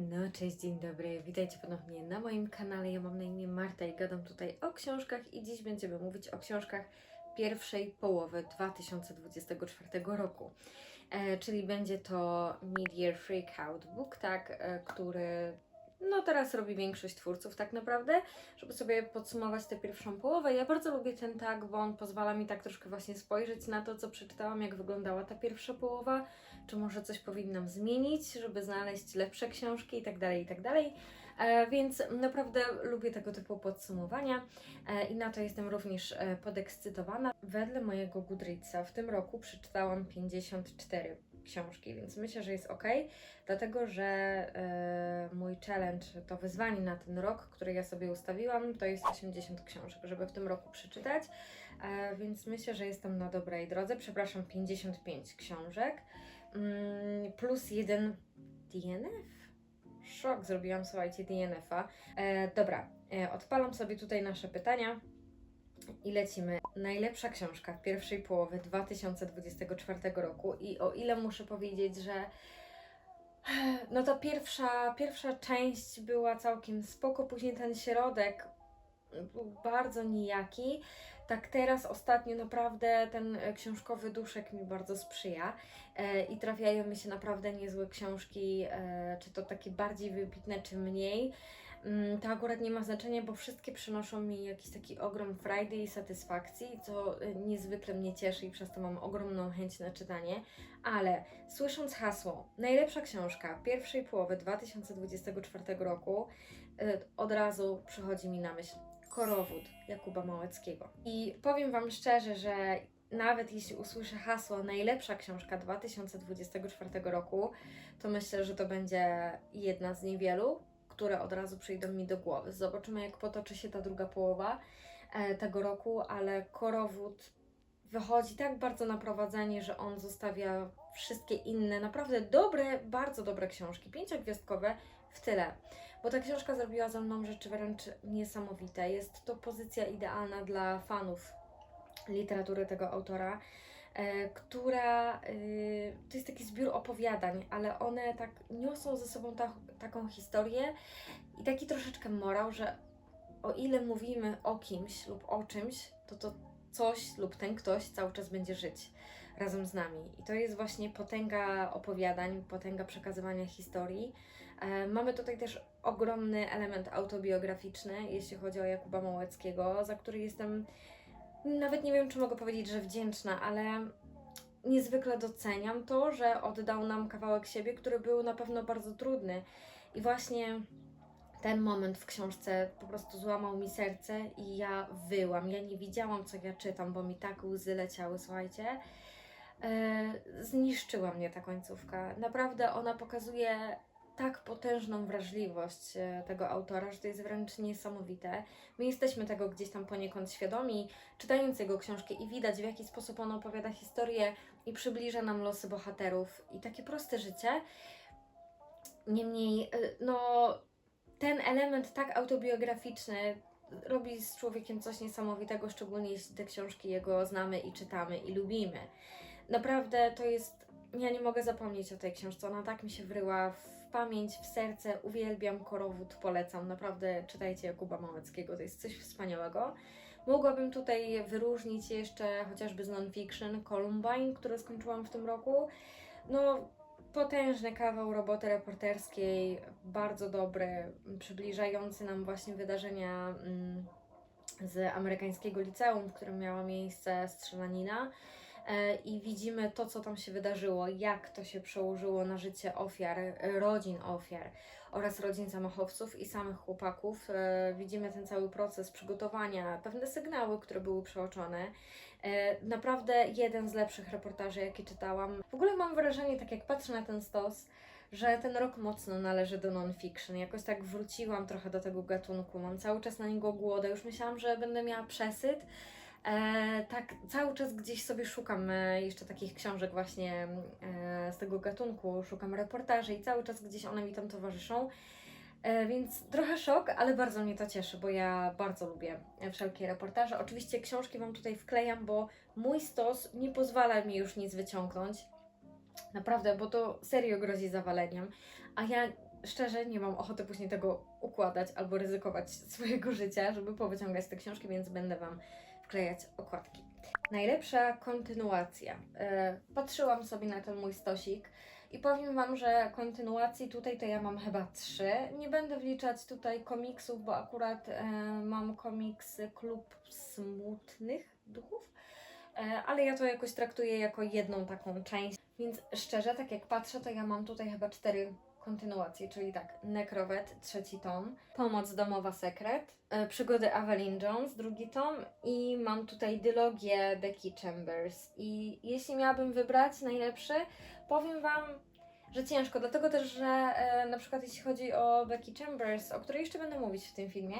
No, cześć, dzień dobry. Witajcie ponownie na moim kanale. Ja mam na imię Marta i gadam tutaj o książkach i dziś będziemy mówić o książkach pierwszej połowy 2024 roku. E, czyli będzie to Mid-Year Freakout Book Tag, e, który no teraz robi większość twórców tak naprawdę, żeby sobie podsumować tę pierwszą połowę. Ja bardzo lubię ten tag, bo on pozwala mi tak troszkę właśnie spojrzeć na to, co przeczytałam, jak wyglądała ta pierwsza połowa, czy może coś powinnam zmienić, żeby znaleźć lepsze książki i tak dalej, i tak dalej. E, Więc naprawdę lubię tego typu podsumowania e, i na to jestem również e, podekscytowana. Wedle mojego Goodreadsa w tym roku przeczytałam 54 książki, więc myślę, że jest ok, dlatego że mój challenge, to wyzwanie na ten rok, które ja sobie ustawiłam, to jest 80 książek, żeby w tym roku przeczytać, więc myślę, że jestem na dobrej drodze. Przepraszam, 55 książek plus jeden DNF. Szok, zrobiłam, słuchajcie, DNF-a. E, dobra, e, odpalam sobie tutaj nasze pytania i lecimy. Najlepsza książka pierwszej połowy 2024 roku i o ile muszę powiedzieć, że no to pierwsza, pierwsza część była całkiem spoko, później ten środek był bardzo nijaki. Tak teraz ostatnio naprawdę ten e, książkowy duszek mi bardzo sprzyja e, i trafiają mi się naprawdę niezłe książki, e, czy to takie bardziej wybitne, czy mniej. Mm, To akurat nie ma znaczenia, bo wszystkie przynoszą mi jakiś taki ogrom frajdy i satysfakcji, co niezwykle mnie cieszy i przez to mam ogromną chęć na czytanie. Ale słysząc hasło najlepsza książka pierwszej połowy 2024 roku, od razu przychodzi mi na myśl Korowód Jakuba Małeckiego. I powiem Wam szczerze, że nawet jeśli usłyszę hasło najlepsza książka 2024 roku, to myślę, że to będzie jedna z niewielu, które od razu przyjdą mi do głowy. Zobaczymy, jak potoczy się ta druga połowa e, tego roku, ale Korowód wychodzi tak bardzo na prowadzenie, że on zostawia wszystkie inne, naprawdę dobre, bardzo dobre książki, pięciogwiazdkowe w tyle. Bo ta książka zrobiła ze mną rzeczy wręcz niesamowite. Jest to pozycja idealna dla fanów literatury tego autora, e, która e, to jest taki zbiór opowiadań, ale one tak niosą ze sobą ta, taką historię i taki troszeczkę morał, że o ile mówimy o kimś lub o czymś, to to coś lub ten ktoś cały czas będzie żyć razem z nami. I to jest właśnie potęga opowiadań, potęga przekazywania historii. E, mamy tutaj też ogromny element autobiograficzny, jeśli chodzi o Jakuba Małeckiego, za który jestem nawet nie wiem, czy mogę powiedzieć, że wdzięczna, ale niezwykle doceniam to, że oddał nam kawałek siebie, który był na pewno bardzo trudny. I właśnie ten moment w książce po prostu złamał mi serce i ja wyłam. Ja nie widziałam, co ja czytam, bo mi tak łzy leciały, słuchajcie. E, zniszczyła mnie ta końcówka. Naprawdę ona pokazuje tak potężną wrażliwość e, tego autora, że to jest wręcz niesamowite. My jesteśmy tego gdzieś tam poniekąd świadomi, czytając jego książki i widać w jaki sposób on opowiada historię i przybliża nam losy bohaterów i takie proste życie. Niemniej, e, no, ten element tak autobiograficzny robi z człowiekiem coś niesamowitego, szczególnie jeśli te książki jego znamy i czytamy i lubimy. Naprawdę to jest. Ja nie mogę zapomnieć o tej książce. Ona tak mi się wryła w pamięć, w serce. Uwielbiam Korowód, polecam. Naprawdę czytajcie Jakuba Małeckiego, to jest coś wspaniałego. Mogłabym tutaj wyróżnić jeszcze chociażby z non-fiction Columbine, które skończyłam w tym roku. No, potężny kawał roboty reporterskiej, bardzo dobry, przybliżający nam właśnie wydarzenia mm, z amerykańskiego liceum, w którym miała miejsce strzelanina. E, I widzimy to, co tam się wydarzyło, jak to się przełożyło na życie ofiar, e, rodzin ofiar oraz rodzin zamachowców i samych chłopaków. E, Widzimy ten cały proces przygotowania, pewne sygnały, które były przeoczone. Naprawdę jeden z lepszych reportaży, jakie czytałam. W ogóle mam wrażenie, tak jak patrzę na ten stos, że ten rok mocno należy do non-fiction. Jakoś tak wróciłam trochę do tego gatunku. Mam cały czas na niego głodę. Już myślałam, że będę miała przesyt. E, tak, cały czas gdzieś sobie szukam e, jeszcze takich książek właśnie e, z tego gatunku, szukam reportaży i cały czas gdzieś one mi tam towarzyszą. E, więc trochę szok, ale bardzo mnie to cieszy, bo ja bardzo lubię wszelkie reportaże. Oczywiście książki Wam tutaj wklejam, bo mój stos nie pozwala mi już nic wyciągnąć. Naprawdę, bo to serio grozi zawaleniem. A ja szczerze nie mam ochoty później tego układać albo ryzykować swojego życia, żeby powyciągać te książki, więc będę Wam wklejać okładki. Najlepsza kontynuacja. E, patrzyłam sobie na ten mój stosik i powiem Wam, że kontynuacji tutaj to ja mam chyba trzy. Nie będę wliczać tutaj komiksów, bo akurat e, mam komiks Klub Smutnych Duchów, e, ale ja to jakoś traktuję jako jedną taką część. Więc szczerze, tak jak patrzę, to ja mam tutaj chyba cztery kontynuacje, czyli tak, Necrowet, trzeci tom, Pomoc domowa sekret, e, Przygody Evelyn Jones, drugi tom i mam tutaj dylogię Becky Chambers. I jeśli miałabym wybrać najlepszy, powiem Wam, że ciężko, dlatego też, że e, na przykład jeśli chodzi o Becky Chambers, o której jeszcze będę mówić w tym filmie,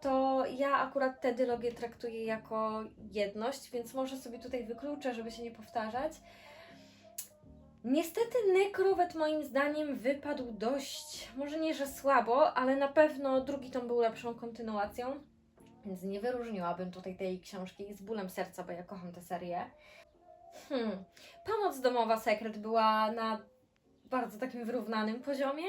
to ja akurat te dylogie traktuję jako jedność, więc może sobie tutaj wykluczę, żeby się nie powtarzać. Niestety Nekrowet moim zdaniem wypadł dość, może nie, że słabo, ale na pewno drugi tom był lepszą kontynuacją, więc nie wyróżniłabym tutaj tej książki z bólem serca, bo ja kocham tę serię. Hmm. Pomoc domowa sekret była na bardzo takim wyrównanym poziomie.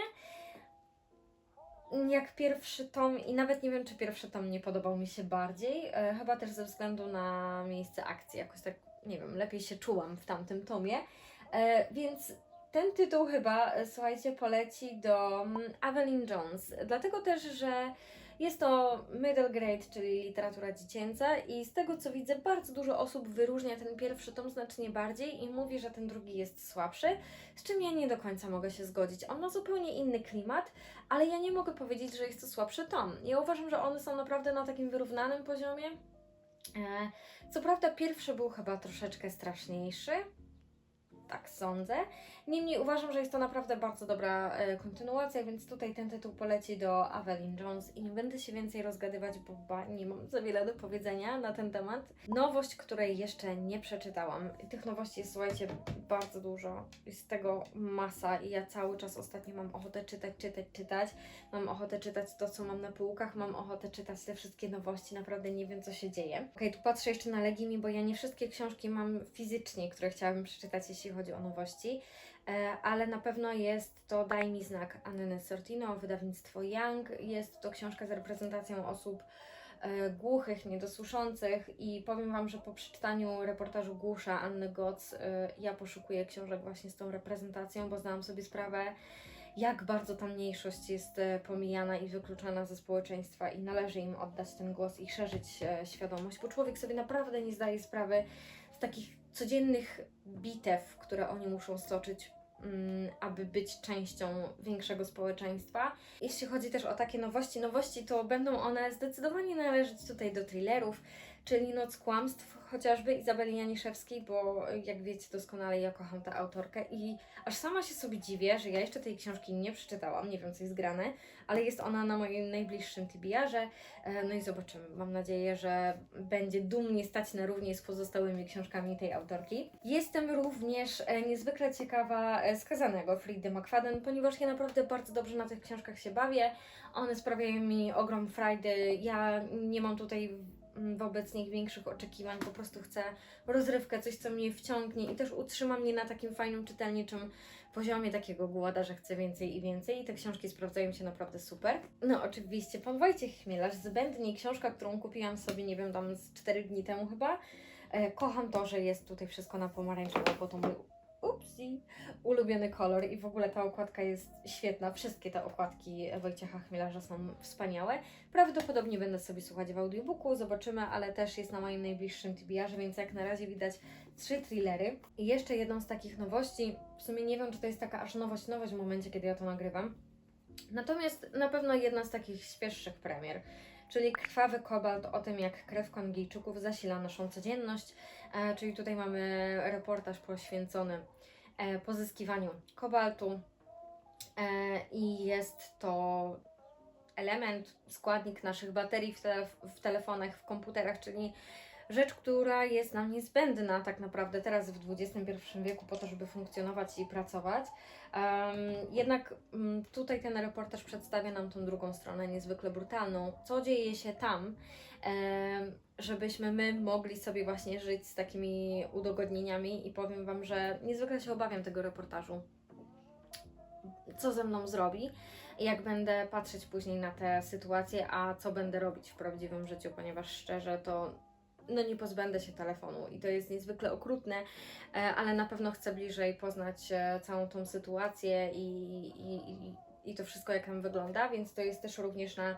Jak pierwszy tom, i nawet nie wiem, czy pierwszy tom nie podobał mi się bardziej, e, chyba też ze względu na miejsce akcji, jakoś tak, nie wiem, lepiej się czułam w tamtym tomie. E, więc ten tytuł chyba, e, słuchajcie, poleci do mm, Evelyn Jones. Dlatego też, że jest to middle grade, czyli literatura dziecięca i z tego co widzę, bardzo dużo osób wyróżnia ten pierwszy tom znacznie bardziej i mówi, że ten drugi jest słabszy, z czym ja nie do końca mogę się zgodzić. On ma zupełnie inny klimat, ale ja nie mogę powiedzieć, że jest to słabszy tom. Ja uważam, że one są naprawdę na takim wyrównanym poziomie. E, Co prawda pierwszy był chyba troszeczkę straszniejszy, tak sądzę. Niemniej uważam, że jest to naprawdę bardzo dobra e, kontynuacja, więc tutaj ten tytuł poleci do Evelyn Jones i nie będę się więcej rozgadywać, bo ba, nie mam za wiele do powiedzenia na ten temat. Nowość, której jeszcze nie przeczytałam. Tych nowości jest, słuchajcie, bardzo dużo. Jest tego masa i ja cały czas ostatnio mam ochotę czytać, czytać, czytać. Mam ochotę czytać to, co mam na półkach, mam ochotę czytać te wszystkie nowości, naprawdę nie wiem, co się dzieje. Okej, tu patrzę jeszcze na Legimi, bo ja nie wszystkie książki mam fizycznie, które chciałabym przeczytać, jeśli chodzi o nowości. E, ale na pewno jest to Daj mi znak Anny Sortino, wydawnictwo Young. Jest to książka z reprezentacją osób e, głuchych, niedosłyszących i powiem Wam, że po przeczytaniu reportażu Głusza Anny Goc e, ja poszukuję książek właśnie z tą reprezentacją, bo zdałam sobie sprawę, jak bardzo ta mniejszość jest pomijana i wykluczana ze społeczeństwa i należy im oddać ten głos i szerzyć świadomość, bo człowiek sobie naprawdę nie zdaje sprawy z takich codziennych bitew, które oni muszą stoczyć, mm, aby być częścią większego społeczeństwa. Jeśli chodzi też o takie nowości, nowości to będą one zdecydowanie należeć tutaj do thrillerów, czyli Noc Kłamstw, chociażby Izabeli Janiszewskiej, bo jak wiecie doskonale ja kocham tę autorkę i aż sama się sobie dziwię, że ja jeszcze tej książki nie przeczytałam, nie wiem co jest grane, ale jest ona na moim najbliższym TBR-ze, e, no i zobaczymy. Mam nadzieję, że będzie dumnie stać na równi z pozostałymi książkami tej autorki. Jestem również e, niezwykle ciekawa e, Skazanego Fridy McFadden, ponieważ ja naprawdę bardzo dobrze na tych książkach się bawię. One sprawiają mi ogrom frajdy. Ja nie mam tutaj wobec nich większych oczekiwań, po prostu chcę rozrywkę, coś co mnie wciągnie i też utrzyma mnie na takim fajnym czytelniczym poziomie takiego głoda, że chcę więcej i więcej i te książki sprawdzają się naprawdę super. No oczywiście, Pan Wojciech Chmielarz, zbędnie książka, którą kupiłam sobie, nie wiem, tam z 4 dni temu chyba. E, kocham to, że jest tutaj wszystko na pomarańczowo, bo to mój upsi, ulubiony kolor i w ogóle ta okładka jest świetna. Wszystkie te okładki Wojciecha Chmielarza są wspaniałe. Prawdopodobnie będę sobie słuchać w audiobooku, zobaczymy, ale też jest na moim najbliższym TBR, więc jak na razie widać trzy thrillery. I jeszcze jedną z takich nowości, w sumie nie wiem, czy to jest taka aż nowość, nowość w momencie, kiedy ja to nagrywam. Natomiast na pewno jedna z takich świeższych premier, czyli Krwawy Kobalt o tym, jak krew Kongijczyków zasila naszą codzienność. E, czyli tutaj mamy reportaż poświęcony e, pozyskiwaniu kobaltu e, i jest to element, składnik naszych baterii w, tele, w telefonach, w komputerach, czyli rzecz, która jest nam niezbędna tak naprawdę teraz w XXI wieku po to, żeby funkcjonować i pracować. Jednak mm, tutaj ten reportaż przedstawia nam tą drugą stronę, niezwykle brutalną. Co dzieje się tam, żebyśmy my mogli sobie właśnie żyć z takimi udogodnieniami i powiem Wam, że niezwykle się obawiam tego reportażu. Co ze mną zrobi. jak będę patrzeć później na tę sytuację, a co będę robić w prawdziwym życiu, ponieważ szczerze to no nie pozbędę się telefonu i to jest niezwykle okrutne, e, ale na pewno chcę bliżej poznać e, całą tą sytuację i, i, i, to wszystko, jak tam wygląda, więc to jest też również na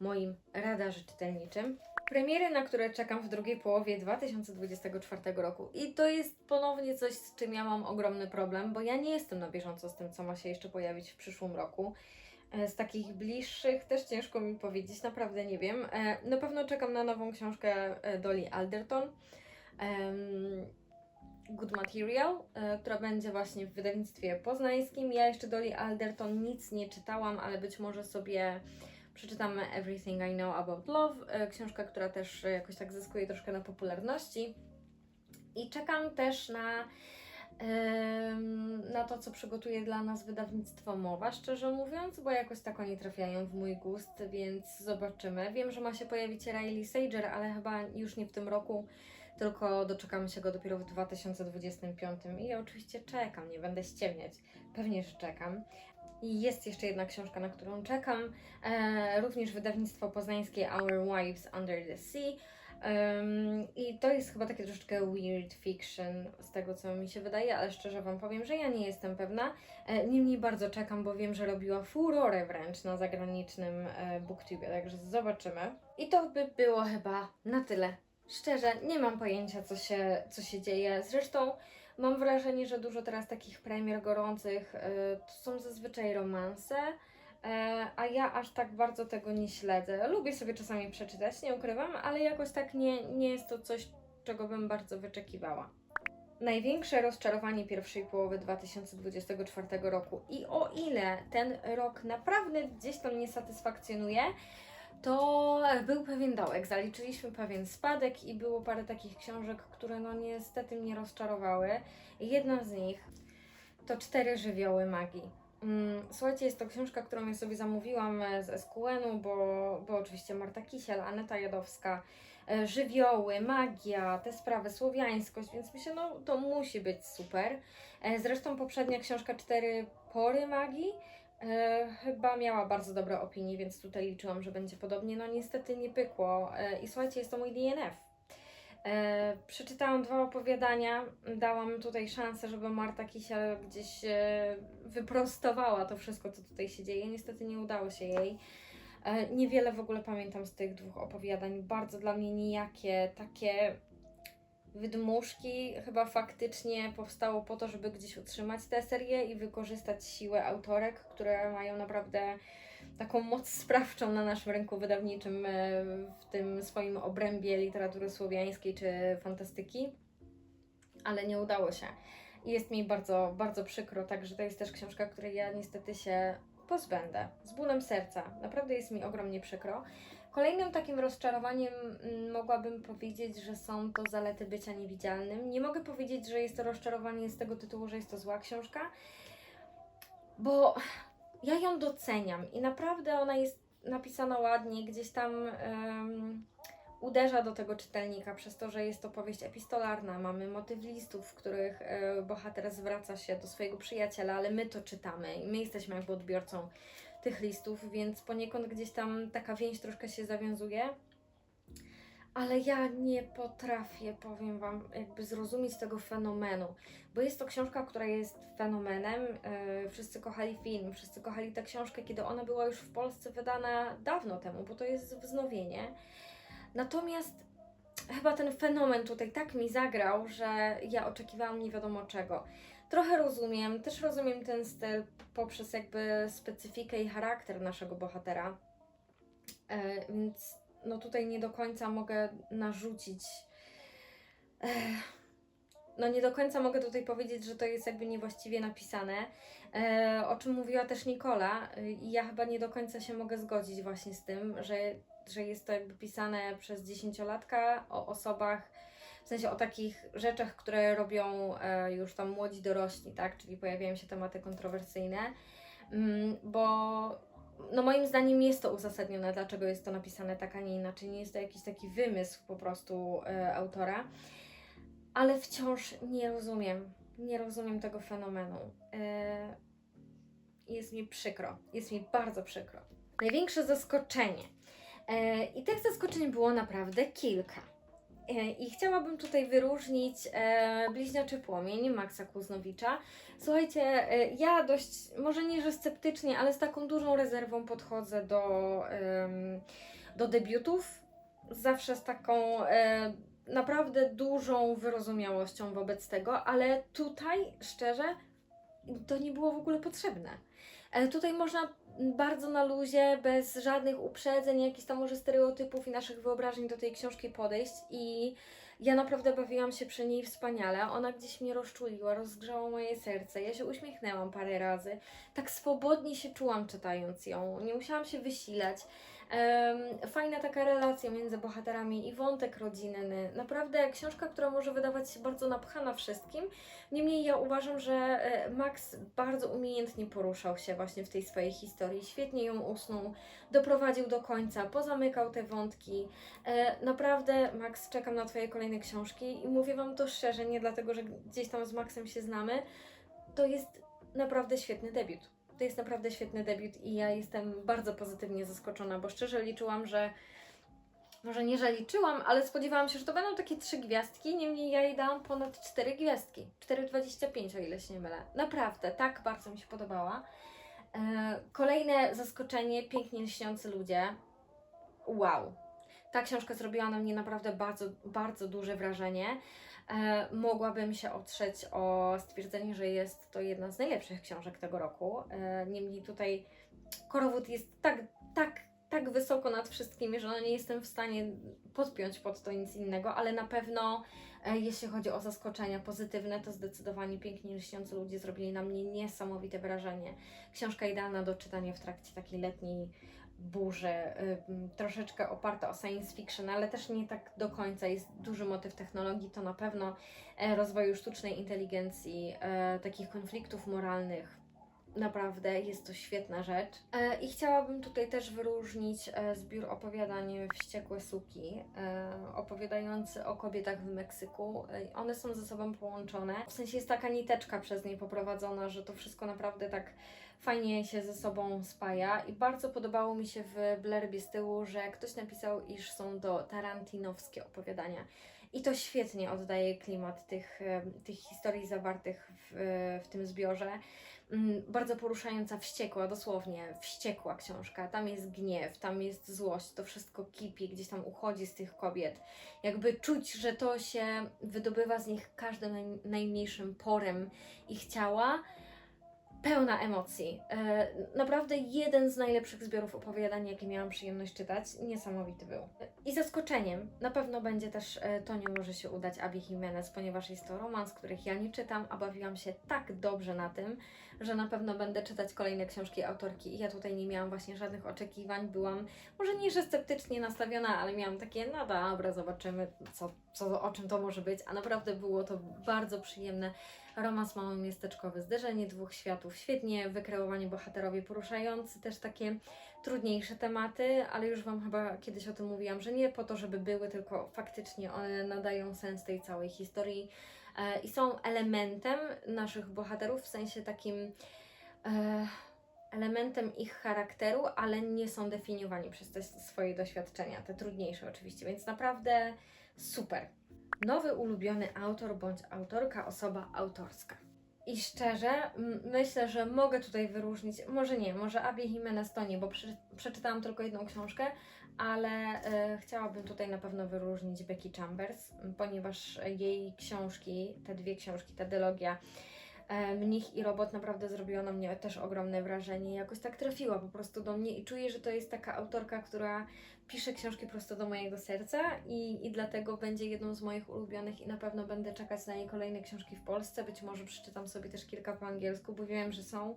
moim radarze czytelniczym. Premiery, na które czekam w drugiej połowie 2024 roku. I to jest ponownie coś, z czym ja mam ogromny problem, bo ja nie jestem na bieżąco z tym, co ma się jeszcze pojawić w przyszłym roku. E, Z takich bliższych też ciężko mi powiedzieć, naprawdę nie wiem. E, Na pewno czekam na nową książkę e, Dolly Alderton. Good Material, która będzie właśnie w wydawnictwie poznańskim. Ja jeszcze Dolly Alderton nic nie czytałam, ale być może sobie przeczytam Everything I Know About Love, książka, która też jakoś tak zyskuje troszkę na popularności. I czekam też na, na to, co przygotuje dla nas wydawnictwo Mowa, szczerze mówiąc, bo jakoś tak oni trafiają w mój gust, więc zobaczymy. Wiem, że ma się pojawić Riley Sager, ale chyba już nie w tym roku, tylko doczekamy się go dopiero w 2025. I ja oczywiście czekam, nie będę ściemniać. Pewnie, że czekam. I jest jeszcze jedna książka, na którą czekam. E, również wydawnictwo poznańskie Our Wives Under the Sea. Em, I to jest chyba takie troszeczkę weird fiction, z tego co mi się wydaje, ale szczerze Wam powiem, że ja nie jestem pewna. E, Niemniej bardzo czekam, bo wiem, że robiła furorę wręcz na zagranicznym e, booktube, także zobaczymy. I to by było chyba na tyle. Szczerze, nie mam pojęcia, co się, co się dzieje. Zresztą mam wrażenie, że dużo teraz takich premier gorących e, to są zazwyczaj romanse. E, a ja aż tak bardzo tego nie śledzę. Lubię sobie czasami przeczytać, nie ukrywam, ale jakoś tak nie, nie jest to coś, czego bym bardzo wyczekiwała. Największe rozczarowanie pierwszej połowy 2024 roku i o ile ten rok naprawdę gdzieś tam nie satysfakcjonuje, to był pewien dołek. Zaliczyliśmy pewien spadek i było parę takich książek, które no niestety mnie rozczarowały. Jedna z nich to Cztery żywioły magii. Mm, Słuchajcie, jest to książka, którą ja sobie zamówiłam e, z SQN-u, bo, bo oczywiście Marta Kisiel, Aneta Jadowska, e, żywioły, magia, te sprawy, słowiańskość, więc myślę, no to musi być super. E, Zresztą poprzednia książka Cztery pory magii chyba miała bardzo dobre opinie, więc tutaj liczyłam, że będzie podobnie. No niestety nie pykło. I słuchajcie, jest to mój DNF. E, przeczytałam dwa opowiadania, dałam tutaj szansę, żeby Marta Kisiel gdzieś e, wyprostowała to wszystko, co tutaj się dzieje. Niestety nie udało się jej. E, niewiele w ogóle pamiętam z tych dwóch opowiadań. Bardzo dla mnie nijakie, takie wydmuszki. Chyba faktycznie powstało po to, żeby gdzieś utrzymać tę serię i wykorzystać siłę autorek, które mają naprawdę taką moc sprawczą na naszym rynku wydawniczym e, w tym swoim obrębie literatury słowiańskiej czy fantastyki, ale nie udało się. I jest mi bardzo, bardzo przykro, także to jest też książka, której ja niestety się pozbędę. Z bólem serca. Naprawdę jest mi ogromnie przykro. Kolejnym takim rozczarowaniem mm, mogłabym powiedzieć, że są to zalety bycia niewidzialnym. Nie mogę powiedzieć, że jest to rozczarowanie z tego tytułu, że jest to zła książka, bo ja ją doceniam i naprawdę ona jest napisana ładnie, gdzieś tam em, uderza do tego czytelnika przez to, że jest to powieść epistolarna. Mamy motyw listów, w których e, bohater zwraca się do swojego przyjaciela, ale my to czytamy i my jesteśmy jakby odbiorcą tych listów, więc poniekąd gdzieś tam taka więź troszkę się zawiązuje. Ale ja nie potrafię, powiem Wam, jakby zrozumieć tego fenomenu, bo jest to książka, która jest fenomenem. Yy, wszyscy kochali film, wszyscy kochali tę książkę, kiedy ona była już w Polsce wydana dawno temu, bo to jest wznowienie. Natomiast chyba ten fenomen tutaj tak mi zagrał, że ja oczekiwałam nie wiadomo czego. Trochę rozumiem, też rozumiem ten styl poprzez jakby specyfikę i charakter naszego bohatera. E, więc no tutaj nie do końca mogę narzucić. Ech, no nie do końca mogę tutaj powiedzieć, że to jest jakby niewłaściwie napisane. E, o czym mówiła też Nikola, y, i ja chyba nie do końca się mogę zgodzić właśnie z tym, że, że jest to jakby pisane przez dziesięciolatka o osobach, w sensie o takich rzeczach, które robią e, już tam młodzi dorośli, tak? Czyli pojawiają się tematy kontrowersyjne, mm, bo no moim zdaniem jest to uzasadnione, dlaczego jest to napisane tak, a nie inaczej. Nie jest to jakiś taki wymysł po prostu e, autora, ale wciąż nie rozumiem, nie rozumiem tego fenomenu. E, jest mi przykro. Jest mi bardzo przykro. Największe zaskoczenie. E, I tych zaskoczeń było naprawdę kilka. E, I chciałabym tutaj wyróżnić e, Bliźniaczy Płomień Maxa Kuznowicza. Słuchajcie, e, ja dość, może nie, że sceptycznie, ale z taką dużą rezerwą podchodzę do, em, do debiutów. Zawsze z taką e, naprawdę dużą wyrozumiałością wobec tego, ale tutaj, szczerze, to nie było w ogóle potrzebne. E, Tutaj można bardzo na luzie, bez żadnych uprzedzeń, jakichś tam może stereotypów i naszych wyobrażeń do tej książki podejść i ja naprawdę bawiłam się przy niej wspaniale. Ona gdzieś mnie rozczuliła, rozgrzała moje serce. Ja się uśmiechnęłam parę razy. Tak swobodnie się czułam czytając ją. Nie musiałam się wysilać. Fajna taka relacja między bohaterami i wątek rodzinny. Naprawdę książka, która może wydawać się bardzo napchana wszystkim. Niemniej ja uważam, że e, Max bardzo umiejętnie poruszał się właśnie w tej swojej historii. Świetnie ją usnął, doprowadził do końca, pozamykał te wątki. E, naprawdę, Max, czekam na Twoje kolejne książki i mówię Wam to szczerze, nie dlatego, że gdzieś tam z Maxem się znamy. To jest naprawdę świetny debiut. To jest naprawdę świetny debiut i ja jestem bardzo pozytywnie zaskoczona, bo szczerze liczyłam, że może nie, że liczyłam, ale spodziewałam się, że to będą takie trzy gwiazdki, niemniej ja jej dałam ponad cztery gwiazdki. 4,25 o ile się nie mylę. Naprawdę, tak bardzo mi się podobała. E, kolejne zaskoczenie, pięknie lśniący ludzie. Wow. Ta książka zrobiła na mnie naprawdę bardzo, bardzo duże wrażenie. E, mogłabym się otrzeć o stwierdzenie, że jest to jedna z najlepszych książek tego roku. E, niemniej tutaj Korowód jest tak, tak, tak wysoko nad wszystkimi, że no nie jestem w stanie podpiąć pod to nic innego, ale na pewno e, jeśli chodzi o zaskoczenia pozytywne, to zdecydowanie pięknie lśniący ludzie zrobili na mnie niesamowite wrażenie. Książka idealna do czytania w trakcie takiej letniej burzy, troszeczkę oparta o science fiction, ale też nie tak do końca. Jest duży motyw technologii, to na pewno e, rozwoju sztucznej inteligencji, e, takich konfliktów moralnych. Naprawdę jest to świetna rzecz. E, I chciałabym tutaj też wyróżnić e, zbiór opowiadań Wściekłe Suki, e, opowiadający o kobietach w Meksyku. One są ze sobą połączone. W sensie jest taka niteczka przez nie poprowadzona, że to wszystko naprawdę tak fajnie się ze sobą spaja. I bardzo podobało mi się w blurbie z tyłu, że ktoś napisał, iż są to tarantinowskie opowiadania. I to świetnie oddaje klimat tych, tych historii zawartych w, w tym zbiorze. Mm, bardzo poruszająca, wściekła, dosłownie wściekła książka. Tam jest gniew, tam jest złość, to wszystko kipi, gdzieś tam uchodzi z tych kobiet. Jakby czuć, że to się wydobywa z nich każdym naj, najmniejszym porem ich ciała. Pełna emocji. E, naprawdę jeden z najlepszych zbiorów opowiadań, jakie miałam przyjemność czytać. Niesamowity był. I zaskoczeniem na pewno będzie też e, To nie może się udać Abi Jimenez, ponieważ jest to romans, których ja nie czytam, a bawiłam się tak dobrze na tym, że na pewno będę czytać kolejne książki autorki. I ja tutaj nie miałam właśnie żadnych oczekiwań, byłam może nie, że sceptycznie nastawiona, ale miałam takie, no dobra, zobaczymy co, co, o czym to może być, a naprawdę było to bardzo przyjemne. Romans małomiasteczkowy, zderzenie dwóch światów, świetnie wykreowani bohaterowie, poruszający też takie trudniejsze tematy, ale już Wam chyba kiedyś o tym mówiłam, że nie po to, żeby były, tylko faktycznie one nadają sens tej całej historii i są elementem naszych bohaterów, w sensie takim e, elementem ich charakteru, ale nie są definiowani przez te swoje doświadczenia, te trudniejsze oczywiście, więc naprawdę super. Nowy ulubiony autor bądź autorka, osoba autorska. I szczerze, myślę, że mogę tutaj wyróżnić, może nie, może Abby Jimenez to nie, bo prze, przeczytałam tylko jedną książkę, ale e, chciałabym tutaj na pewno wyróżnić Becky Chambers, ponieważ jej książki, te dwie książki, ta dylogia e, Mnich i Robot naprawdę zrobiła na mnie też ogromne wrażenie. Jakoś tak trafiła po prostu do mnie i czuję, że to jest taka autorka, która pisze książki prosto do mojego serca i, i dlatego będzie jedną z moich ulubionych i na pewno będę czekać na jej kolejne książki w Polsce. Być może przeczytam sobie też kilka po angielsku, bo wiem, że są.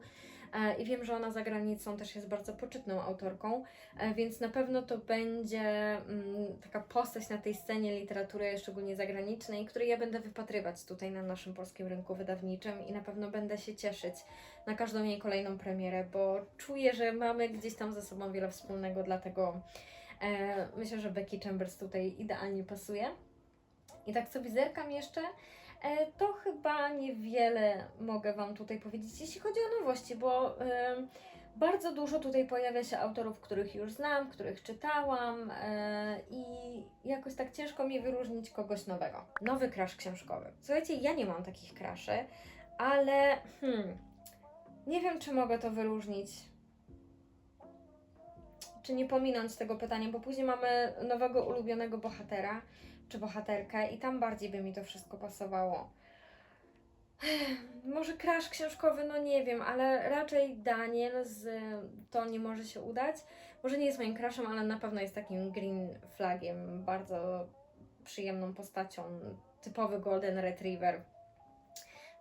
E, I wiem, że ona za granicą też jest bardzo poczytną autorką, e, więc na pewno to będzie mm, taka postać na tej scenie literatury, szczególnie zagranicznej, której ja będę wypatrywać tutaj na naszym polskim rynku wydawniczym i na pewno będę się cieszyć na każdą jej kolejną premierę, bo czuję, że mamy gdzieś tam ze sobą wiele wspólnego, dlatego e, myślę, że Becky Chambers tutaj idealnie pasuje. I tak sobie zerkam jeszcze. E, to chyba niewiele mogę Wam tutaj powiedzieć, jeśli chodzi o nowości, bo bardzo dużo tutaj pojawia się autorów, których już znam, których czytałam e, i jakoś tak ciężko mi wyróżnić kogoś nowego. Nowy crash książkowy. Słuchajcie, ja nie mam takich craszy, ale hmm, nie wiem, czy mogę to wyróżnić. Czy nie pominąć tego pytania, bo później mamy nowego ulubionego bohatera czy bohaterkę i tam bardziej by mi to wszystko pasowało. Może crash książkowy, no nie wiem, ale raczej Daniel z To nie może się udać. Może nie jest moim crashem, ale na pewno jest takim green flagiem, bardzo przyjemną postacią, typowy golden retriever.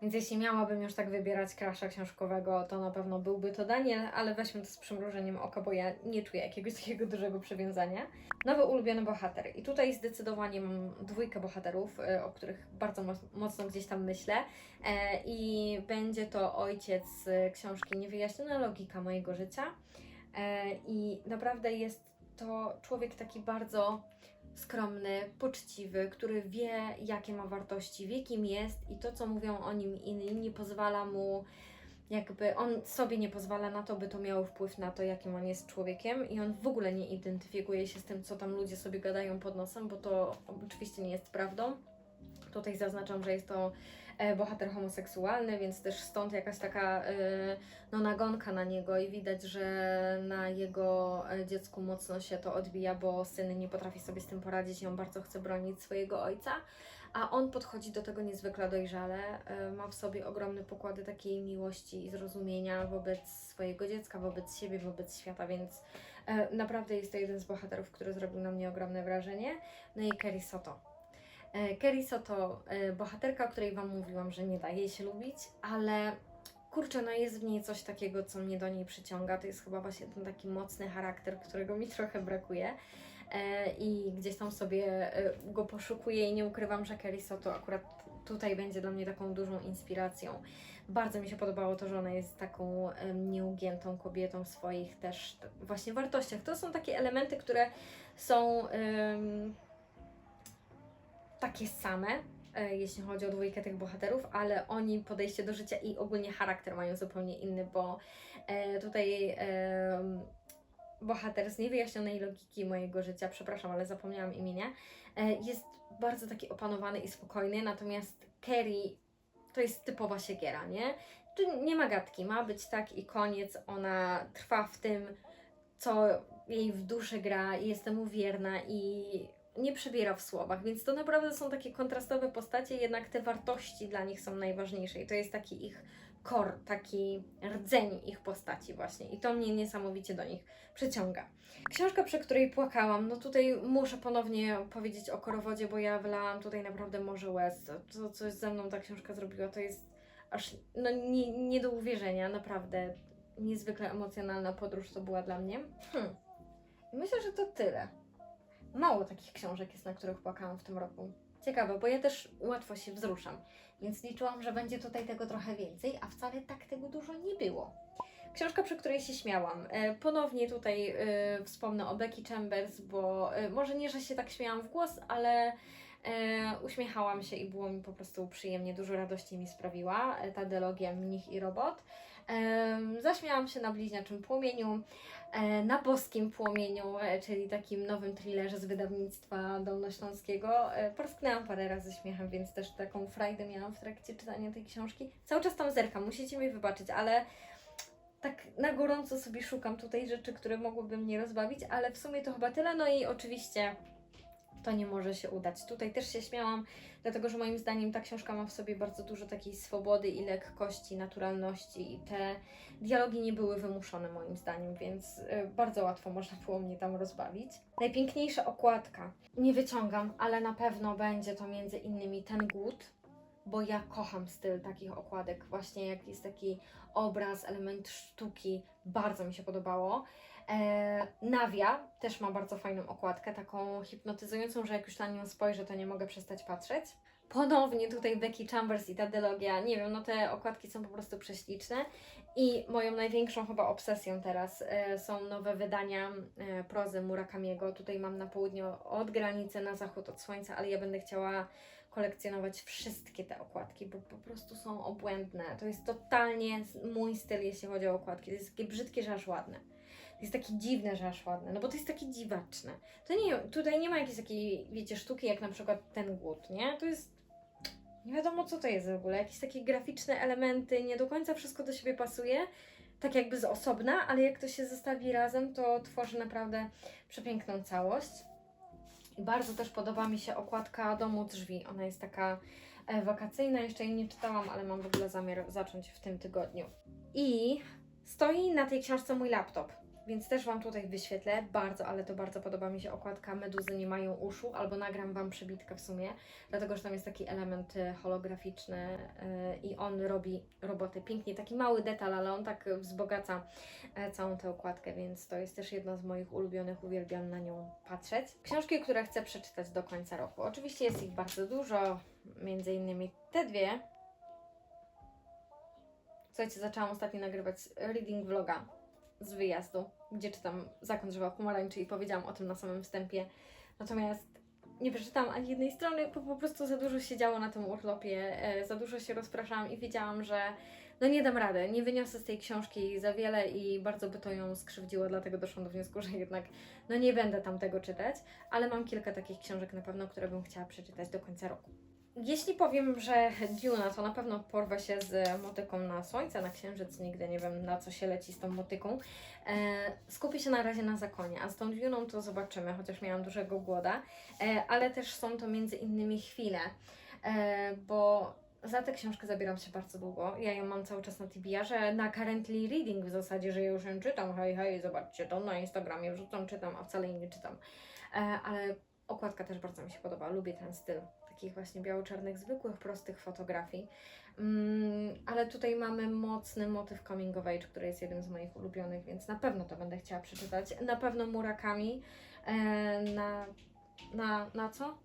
Więc jeśli miałabym już tak wybierać crasha książkowego, to na pewno byłby to Daniel, ale weźmy to z przymrużeniem oka, bo ja nie czuję jakiegoś takiego dużego przywiązania. Nowy ulubiony bohater. I tutaj zdecydowanie mam dwójkę bohaterów, y, o których bardzo moc- mocno gdzieś tam myślę. E, I będzie to ojciec z książki Niewyjaśniona logika mojego życia. E, I naprawdę jest to człowiek taki bardzo skromny, poczciwy, który wie, jakie ma wartości, wie, kim jest i to, co mówią o nim inni, nie pozwala mu, jakby on sobie nie pozwala na to, by to miało wpływ na to, jakim on jest człowiekiem i on w ogóle nie identyfikuje się z tym, co tam ludzie sobie gadają pod nosem, bo to oczywiście nie jest prawdą. Tutaj zaznaczam, że jest to bohater homoseksualny, więc też stąd jakaś taka e, no, nagonka na niego i widać, że na jego e, dziecku mocno się to odbija, bo syn nie potrafi sobie z tym poradzić i on bardzo chce bronić swojego ojca, a on podchodzi do tego niezwykle dojrzale, e, ma w sobie ogromne pokłady takiej miłości i zrozumienia wobec swojego dziecka, wobec siebie, wobec świata, więc e, naprawdę jest to jeden z bohaterów, który zrobił na mnie ogromne wrażenie. No i Kerry Soto. E, Kerry Soto, e, bohaterka, o której Wam mówiłam, że nie daje się lubić, ale kurczę, no jest w niej coś takiego, co mnie do niej przyciąga. To jest chyba właśnie ten taki mocny charakter, którego mi trochę brakuje. E, I gdzieś tam sobie go poszukuję i nie ukrywam, że Kerry Soto akurat tutaj będzie dla mnie taką dużą inspiracją. Bardzo mi się podobało to, że ona jest taką nieugiętą kobietą w swoich też właśnie wartościach. To są takie elementy, które są takie same, e, jeśli chodzi o dwójkę tych bohaterów, ale oni podejście do życia i ogólnie charakter mają zupełnie inny, bo e, tutaj bohater z niewyjaśnionej logiki mojego życia, przepraszam, ale zapomniałam imienia, e, jest bardzo taki opanowany i spokojny, natomiast Kerry to jest typowa siekiera, nie? Tu nie ma gadki, ma być tak i koniec, ona trwa w tym, co jej w duszy gra i jest temu wierna i nie przebiera w słowach, więc to naprawdę są takie kontrastowe postacie, jednak te wartości dla nich są najważniejsze i to jest taki ich core, taki rdzeń ich postaci właśnie i to mnie niesamowicie do nich przyciąga. Książka, przy której płakałam, no tutaj muszę ponownie powiedzieć o Korowodzie, bo ja wylałam tutaj naprawdę morze łez. To, co ze mną ta książka zrobiła, to jest aż no, nie, nie do uwierzenia, naprawdę niezwykle emocjonalna podróż to była dla mnie. Hmm. Myślę, że to tyle. Mało takich książek jest, na których płakałam w tym roku. Ciekawe, bo ja też łatwo się wzruszam, więc liczyłam, że będzie tutaj tego trochę więcej, a wcale tak tego dużo nie było. Książka, przy której się śmiałam. E, Ponownie tutaj e, wspomnę o Becky Chambers, bo e, może nie, że się tak śmiałam w głos, ale uśmiechałam się i było mi po prostu przyjemnie, dużo radości mi sprawiła ta dialogia Mnich i Robot. Zaśmiałam się na bliźniaczym płomieniu, e, na boskim płomieniu, e, czyli takim nowym thrillerze z wydawnictwa Dolnośląskiego. E, Porsknęłam parę razy śmiechem, więc też taką frajdę miałam w trakcie czytania tej książki. Cały czas tam zerkam, musicie mi wybaczyć, ale tak na gorąco sobie szukam tutaj rzeczy, które mogłyby mnie rozbawić, ale w sumie to chyba tyle. No i oczywiście to nie może się udać. Tutaj też się śmiałam, dlatego że moim zdaniem ta książka ma w sobie bardzo dużo takiej swobody i lekkości, naturalności i te dialogi nie były wymuszone moim zdaniem, więc y, bardzo łatwo można było mnie tam rozbawić. Najpiękniejsza okładka. Nie wyciągam, ale na pewno będzie to między innymi ten głód, bo ja kocham styl takich okładek, właśnie jak jest taki obraz, element sztuki, bardzo mi się podobało. E, Nawia też ma bardzo fajną okładkę, taką hipnotyzującą, że jak już na nią spojrzę, to nie mogę przestać patrzeć. ponownie tutaj Becky Chambers i ta dylogia. Nie wiem, no te okładki są po prostu prześliczne. I moją największą chyba obsesją teraz e, są nowe wydania e, prozy Murakamiego. Tutaj mam na południu od granicy na zachód od słońca, ale ja będę chciała kolekcjonować wszystkie te okładki, bo po prostu są obłędne. To jest totalnie mój styl, jeśli chodzi o okładki. To jest takie brzydkie, że aż ładne. Jest takie dziwne, że aż ładne, no bo to jest takie dziwaczne. To nie, tutaj nie ma jakiejś takiej, wiecie, sztuki jak na przykład ten głód, nie? To jest nie wiadomo co to jest w ogóle, jakieś takie graficzne elementy, nie do końca wszystko do siebie pasuje, tak jakby z osobna, ale jak to się zestawi razem, to tworzy naprawdę przepiękną całość. Bardzo też podoba mi się okładka Domu Drzwi. Ona jest taka e, wakacyjna, jeszcze jej nie czytałam, ale mam w ogóle zamiar zacząć w tym tygodniu. I stoi na tej książce mój laptop, więc też Wam tutaj wyświetlę. Bardzo, ale to bardzo podoba mi się okładka Meduzy nie mają uszu, albo nagram Wam przebitkę w sumie, dlatego że tam jest taki element e, holograficzny e, i on robi robotę pięknie. Taki mały detal, ale on tak wzbogaca e, całą tę okładkę, więc to jest też jedna z moich ulubionych, uwielbiam na nią patrzeć. Książki, które chcę przeczytać do końca roku. Oczywiście jest ich bardzo dużo, między innymi te dwie. Słuchajcie, zaczęłam ostatnio nagrywać reading vloga z wyjazdu, gdzie czytam Zakon drzewa pomarańczy i powiedziałam o tym na samym wstępie. Natomiast nie przeczytałam ani jednej strony, bo po prostu za dużo się działo na tym urlopie, e, za dużo się rozpraszałam i wiedziałam, że no nie dam rady, nie wyniosę z tej książki za wiele i bardzo by to ją skrzywdziło, dlatego doszłam do wniosku, że jednak no nie będę tam tego czytać, ale mam kilka takich książek na pewno, które bym chciała przeczytać do końca roku. Jeśli powiem, że Duna, to na pewno porwę się z motyką na słońce, na księżyc, nigdy nie wiem na co się leci z tą motyką. E, skupię się na razie na zakonie, a z tą Duną to zobaczymy, chociaż miałam dużego głoda, e, ale też są to między innymi chwile, e, bo za tę książkę zabieram się bardzo długo. Ja ją mam cały czas na TBR-ze, na currently reading w zasadzie, że ja już ją czytam, hej, hej, zobaczcie to na Instagramie, wrzucam, czytam, a wcale jej nie czytam. E, ale okładka też bardzo mi się podoba, lubię ten styl takich właśnie biało-czarnych, zwykłych, prostych fotografii. Mm, ale tutaj mamy mocny motyw coming of age, który jest jednym z moich ulubionych, więc na pewno to będę chciała przeczytać. Na pewno Murakami e, na, na, na co?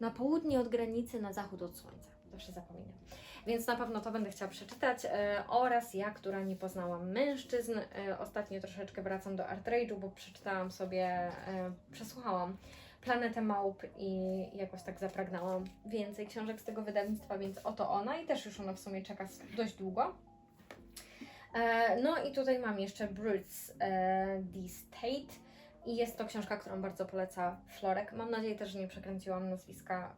Na południe od granicy, na zachód od słońca. Zawsze zapominam. Więc na pewno to będę chciała przeczytać. E, oraz ja, która nie poznałam mężczyzn. E, ostatnio troszeczkę wracam do Art Rage'u, bo przeczytałam sobie, e, przesłuchałam Planetę Małp i jakoś tak zapragnęłam więcej książek z tego wydawnictwa, więc oto ona i też już ona w sumie czeka dość długo. E, no i tutaj mam jeszcze Brutes e, The State i jest to książka, którą bardzo poleca Florek. Mam nadzieję też, że nie przekręciłam nazwiska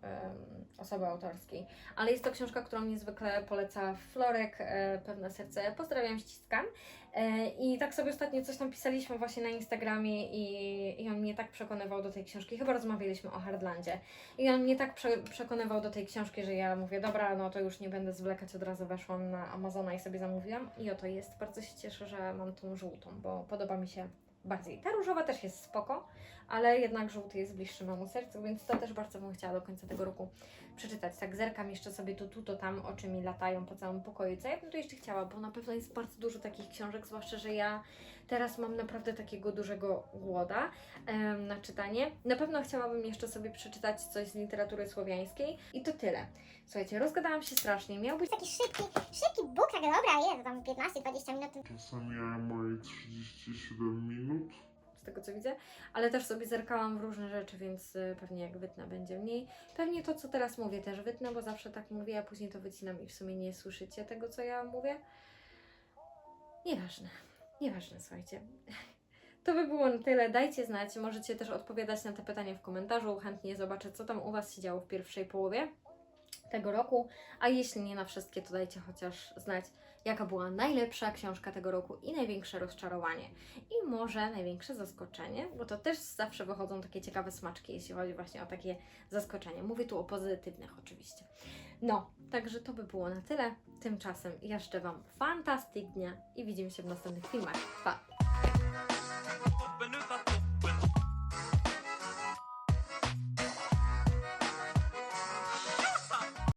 osoby autorskiej, ale jest to książka, którą niezwykle poleca Florek, e, Pewne Serce. Pozdrawiam, ściskam. E, I tak sobie ostatnio coś tam pisaliśmy właśnie na Instagramie i, i on mnie tak przekonywał do tej książki. Chyba rozmawialiśmy o Hardlandzie. I on mnie tak prze, przekonywał do tej książki, że ja mówię, dobra, no to już nie będę zwlekać, od razu weszłam na Amazona i sobie zamówiłam. I oto jest. Bardzo się cieszę, że mam tą żółtą, bo podoba mi się bardziej. Ta różowa też jest spoko, ale jednak żółty jest bliższy memu sercu, więc to też bardzo bym chciała do końca tego roku przeczytać. Tak zerkam jeszcze sobie to tu, to tam, oczy mi latają po całym pokoju. Co ja bym tu jeszcze chciała, bo na pewno jest bardzo dużo takich książek, zwłaszcza, że ja teraz mam naprawdę takiego dużego głoda em, na czytanie. Na pewno chciałabym jeszcze sobie przeczytać coś z literatury słowiańskiej i to tyle. Słuchajcie, rozgadałam się strasznie. Miał być Taki szybki, szybki bóg, tak dobra, jest tam 15-20 minut. Czasami ja moje 37 minut. z tego co widzę, ale też sobie zerkałam w różne rzeczy, więc y, pewnie jak wytnę będzie mniej. Pewnie to, co teraz mówię, też wytnę, bo zawsze tak mówię, a później to wycinam i w sumie nie słyszycie tego, co ja mówię. Nieważne, nieważne, słuchajcie. To by było na tyle. Dajcie znać, możecie też odpowiadać na te pytania w komentarzu. Chętnie zobaczę, co tam u Was się działo w pierwszej połowie tego roku. A jeśli nie na wszystkie, to dajcie chociaż znać, jaka była najlepsza książka tego roku i największe rozczarowanie. I może największe zaskoczenie, bo to też zawsze wychodzą takie ciekawe smaczki, jeśli chodzi właśnie o takie zaskoczenie. Mówię tu o pozytywnych oczywiście. No, także to by było na tyle. Tymczasem jeszcze Wam fantastyk dnia i widzimy się w następnych filmach. Pa!